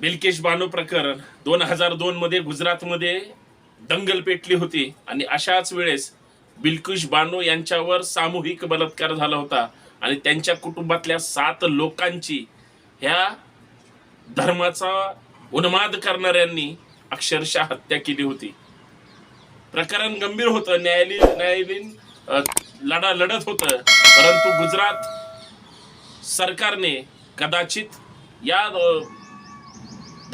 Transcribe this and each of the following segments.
बिलकेश बानो प्रकरण दोन हजार दोन मध्ये गुजरातमध्ये दंगल पेटली होती आणि अशाच वेळेस बिल्किश बानो यांच्यावर सामूहिक बलात्कार झाला होता आणि त्यांच्या कुटुंबातल्या सात लोकांची ह्या धर्माचा उन्माद करणाऱ्यांनी अक्षरशः हत्या केली होती. प्रकरण गंभीर होतं. न्यायालयीन न्यायालयीन लढा लढत होतं. परंतु गुजरात सरकारने कदाचित या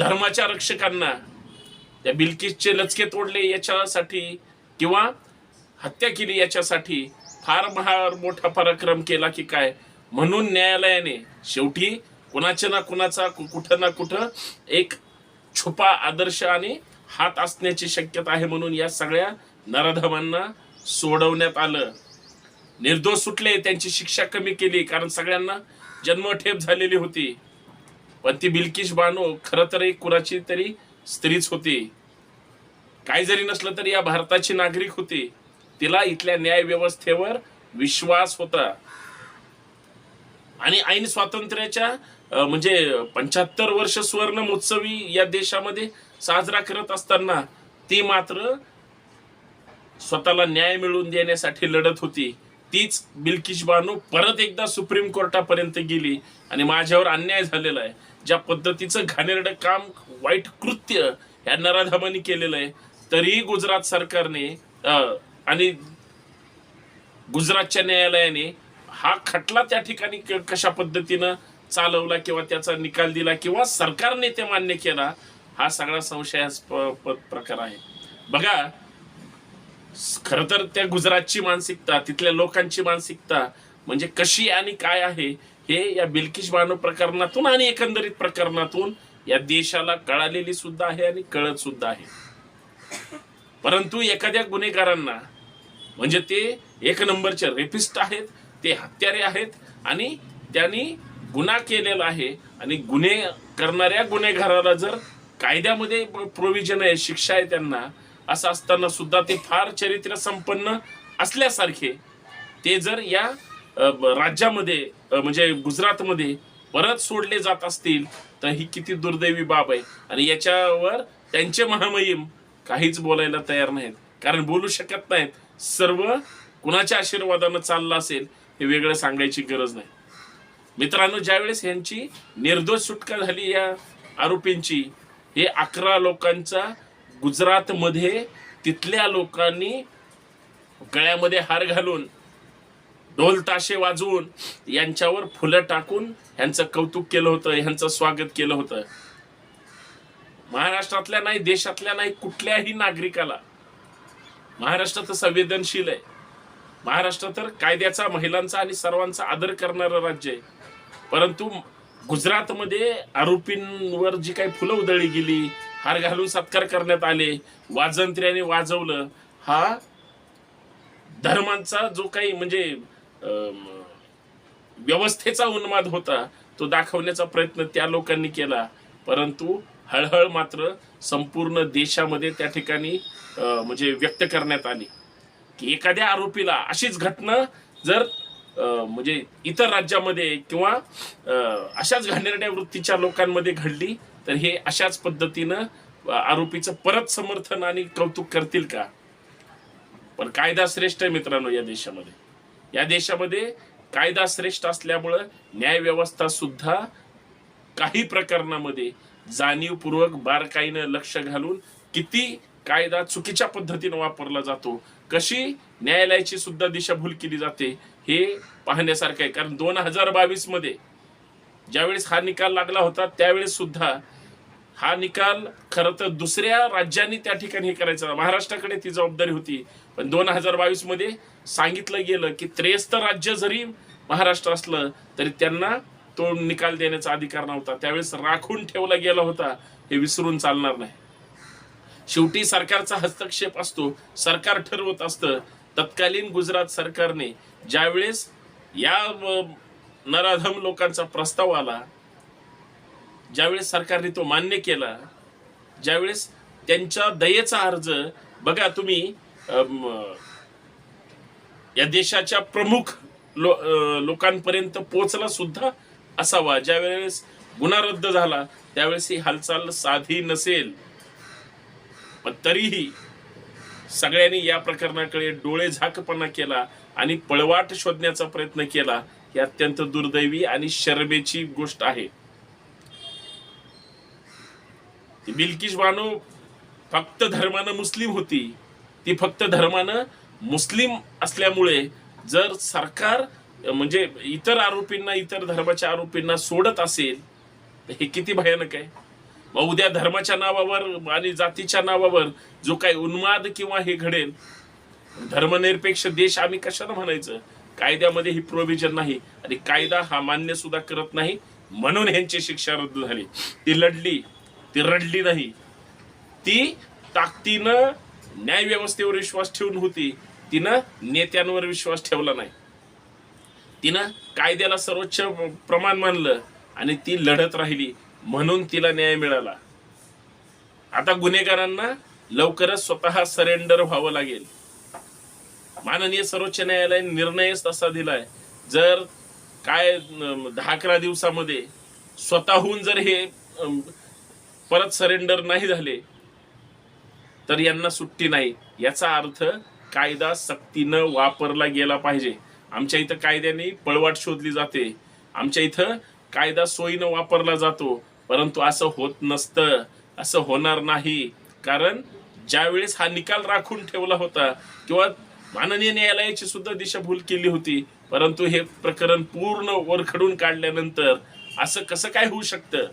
धर्माच्या रक्षकांना त्या बिल्किसचे लचके तोडले याच्यासाठी किंवा हत्या केली याच्यासाठी फार महार मोठा पराक्रम केला की काय? म्हणून न्यायालयाने शेवटी कुणाच्या ना कुणाचा कुठं ना कुठं एक छुपा आदर्श आणि हात असण्याची शक्यता आहे म्हणून या सगळ्या नराधमांना सोडवण्यात आलं. निर्दोष सुटले त्यांची शिक्षा कमी केली कारण सगळ्यांना जन्मठेप झालेली होती. पण ती बिल्किश बानो खरं तर एक कुणाची तरी स्त्रीच होती. काय जरी नसलं तरी या भारताची नागरिक होती. तिला इथल्या न्याय व्यवस्थेवर विश्वास होता. आणि ऐन स्वातंत्र्याच्या म्हणजे पंच्याहत्तर वर्ष सुवर्ण महोत्सवी या देशामध्ये साजरा करत असताना ती मात्र स्वतःला न्याय मिळवून देण्यासाठी लढत होती. तीच बिल्किश बानू परत एकदा सुप्रीम कोर्टापर्यंत गेली आणि माझ्यावर अन्याय झालेला आहे. ज्या पद्धतीचं घाणेरडं काम वाईट कृत्य या नराधमांनी केलेलं आहे तरीही गुजरात सरकारने आणि गुजरातच्या न्यायालयाने हा खटला त्या ठिकाणी कशा पद्धतीनं चालवला किंवा त्याचा निकाल दिला किंवा सरकारने ते मान्य केला हा सगळा संशयास्पद प्रकार आहे. बघा खर तर त्या गुजरातची मानसिकता तिथल्या लोकांची मानसिकता म्हणजे कशी आणि काय आहे हे या बिल्किश बानो प्रकरणातून आणि एकंदरीत प्रकरणातून या देशाला कळालेली सुद्धा आहे आणि कळत सुद्धा आहे. परंतु एखाद्या गुन्हेगारांना म्हणजे ते एक नंबरचे रेपिस्ट आहेत ते हत्यारे आहेत आणि त्यांनी गुन्हा केलेला आहे आणि गुन्हे करणाऱ्या गुन्हेगाराला जर कायद्यामध्ये प्रोव्हिजन आहे शिक्षा आहे त्यांना असं असताना सुद्धा ते फार चरित्र संपन्न असल्यासारखे ते जर या राज्यामध्ये म्हणजे गुजरातमध्ये परत सोडले जात असतील तर ही किती दुर्दैवी बाब आहे. आणि याच्यावर त्यांचे महामहिम काहीच बोलायला तयार नाहीत. कारण बोलू शकत नाहीत. सर्व कुणाच्या आशीर्वादानं चाललं असेल हे वेगळं सांगायची गरज नाही. मित्रांनो ज्यावेळेस यांची निर्दोष सुटका झाली या आरोपींची हे अकरा लोकांचा गुजरातमध्ये तिथल्या लोकांनी गळ्यामध्ये हार घालून ढोल ताशे वाजवून यांच्यावर फुलं टाकून ह्यांचं कौतुक केलं होतं ह्यांचं स्वागत केलं होतं. महाराष्ट्रातल्या नाही देशातल्या नाही कुठल्याही नागरिकाला महाराष्ट्र तर संवेदनशील आहे. महाराष्ट्र तर कायद्याचा महिलांचा आणि सर्वांचा आदर करणारं राज्य आहे. परंतु गुजरातमध्ये आरोपींवर जी काही फुलं उधळली गेली हार घालून सत्कार करण्यात आले वाजंत्र्याने वाजवलं हा धर्मांचा जो काही म्हणजे व्यवस्थेचा उन्माद होता तो दाखवण्याचा प्रयत्न त्या लोकांनी केला. परंतु हळहळ मात्र संपूर्ण देशामध्ये त्या ठिकाणी म्हणजे व्यक्त करण्यात आली. की एखाद्या आरोपीला अशीच घटना जर अं, म्हणजे इतर राज्यामध्ये किंवा अं, अशाच घाणेरड्या वृत्तीच्या लोकांमध्ये घडली तर हे अशाच पद्धतीनं आरोपीचं परत समर्थन आणि कौतुक करतील का? पण कायदा श्रेष्ठ आहे मित्रांनो या देशामध्ये. या देशामध्ये कायदा श्रेष्ठ असल्यामुळं न्याय व्यवस्था सुद्धा काही प्रकरणामध्ये जाणीवपूर्वक बारकाईनं लक्ष घालून किती कायदा चुकीच्या पद्धतीनं वापरला जातो कशी न्यायालयाची सुद्धा दिशाभूल केली जाते हे पाहण्यासारखं आहे. कारण दोन हजार बावीसमध्ये ज्यावेळेस हा निकाल लागला होता त्यावेळेस सुद्धा हा निकाल खरं तर दुसऱ्या राज्यांनी त्या ठिकाणी हे करायचा महाराष्ट्राकडे ती जबाबदारी होती. पण दोन हजार बावीसमध्ये सांगितलं गेलं की त्रेस्त राज्य जरी महाराष्ट्र असलं तरी त्यांना तो निकाल देण्याचा अधिकार नव्हता. त्यावेळेस राखून ठेवला गेला होता. हे विसरून चालणार नाही. शेवटी सरकारचा हस्तक्षेप असतो. सरकार ठरवत असतं. तत्कालीन गुजरात सरकारने ज्यावेळेस या नराधम लोकांचा प्रस्ताव आला ज्यावेळेस सरकारने तो मान्य केला ज्यावेळेस त्यांच्या दयेचा अर्ज बघा तुम्ही या देशाच्या प्रमुख लो लोकांपर्यंत पोचला सुद्धा असावा. ज्यावेळेस गुन्हा रद्द झाला त्यावेळेस ही हालचाल साधी नसेल. पण तरीही सगळ्यांनी या प्रकरणाकडे डोळे झाकपणा केला आणि पळवाट शोधण्याचा प्रयत्न केला. ही अत्यंत दुर्दैवी आणि शरबेची गोष्ट आहे. ती बिल्किश बानो फक्त धर्मानं मुस्लिम होती. ती फक्त धर्मानं मुस्लिम असल्यामुळे जर सरकार म्हणजे इतर आरोपींना इतर धर्माच्या आरोपींना सोडत असेल तर हे किती भयानक आहे. मग उद्या धर्माच्या नावावर आणि जातीच्या नावावर जो काही उन्माद किंवा हे घडेल धर्मनिरपेक्ष देश आम्ही कशाला म्हणायचं? कायद्यामध्ये ही प्रोव्हिजन नाही आणि कायदा हा मान्य सुद्धा करत नाही म्हणून ह्यांची शिक्षा रद्द झाली. ती लढली. ती रडली नाही. ती ताकदीनं न्याय व्यवस्थेवर विश्वास ठेवून होती. तिनं नेत्यांवर विश्वास ठेवला नाही. तिनं कायद्याला सर्वोच्च प्रमाण मानलं आणि ती लढत राहिली म्हणून तिला न्याय मिळाला. आता गुन्हेगारांना लवकरच स्वतः सरेंडर व्हावं लागेल. माननीय सर्वोच्च न्यायालयाने निर्णयच तसा दिलाय. जर काय दहा अकरा दिवसामध्ये स्वतःहून जर हे अं, परत सरेंडर नाही झाले तर यांना सुट्टी नाही. याचा अर्थ कायदा सक्तीनं वापरला गेला पाहिजे. आमच्या इथं कायद्याने पळवाट शोधली जाते. आमच्या इथं कायदा सोयीनं वापरला जातो परंतु असं होत नसतं. असं होणार नाही. कारण ज्यावेळेस हा निकाल राखून ठेवला होता किंवा माननीय न्यायालयाची सुद्धा दिशाभूल केली होती परंतु हे प्रकरण पूर्ण वरखडून काढल्यानंतर असं कसं काय होऊ शकतं?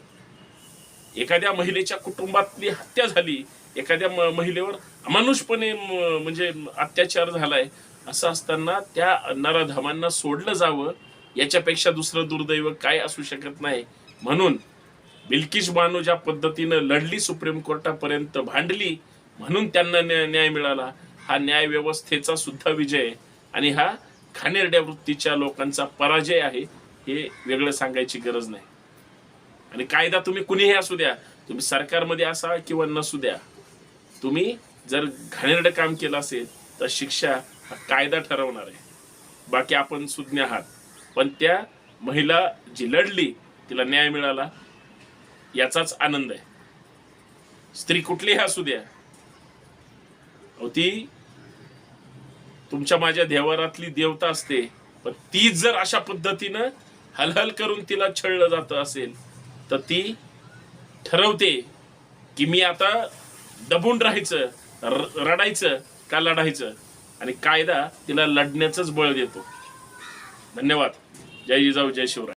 एखाद्या महिलेच्या कुटुंबातली हत्या झाली एखाद्या महिलेवर अमानुषपणे म्हणजे अत्याचार झालाय असं असताना त्या नराधमांना सोडलं जावं याच्यापेक्षा दुसरं दुर्दैव काय असू शकत नाही. म्हणून बिल्किश बानो ज्या पद्धतीनं लढली सुप्रीम कोर्टापर्यंत भांडली म्हणून त्यांना न्याय न्याय मिळाला. हा न्याय व्यवस्थेचा सुद्धा विजय आणि हा खानेरड्या वृत्तीच्या लोकांचा पराजय आहे हे वेगळं सांगायची गरज नाही. आणि कायदा तुम्ही कुणीही असू द्या तुम्ही सरकारमध्ये असा किंवा नसू द्या तुम्ही जर घाणेरडं काम केलं असेल तर शिक्षा हा कायदा ठरवणार आहे. बाकी आपण सुज्ञ आहात. पण त्या महिला जी लढली तिला न्याय मिळाला याचाच आनंद आहे. स्त्री कुठलीही असू द्या. अहो, ती तुमच्या माझ्या देवारातली देवता असते पण ती जर अशा पद्धतीनं हलहल करून तिला छळलं जात असेल तर ती ठरवते की मी आता दबून राहायचं र- रडायचं का लढायचं? आणि कायदा तिला लढण्याचंच बळ देतो. धन्यवाद. जय जिजाऊ जय शिवराय.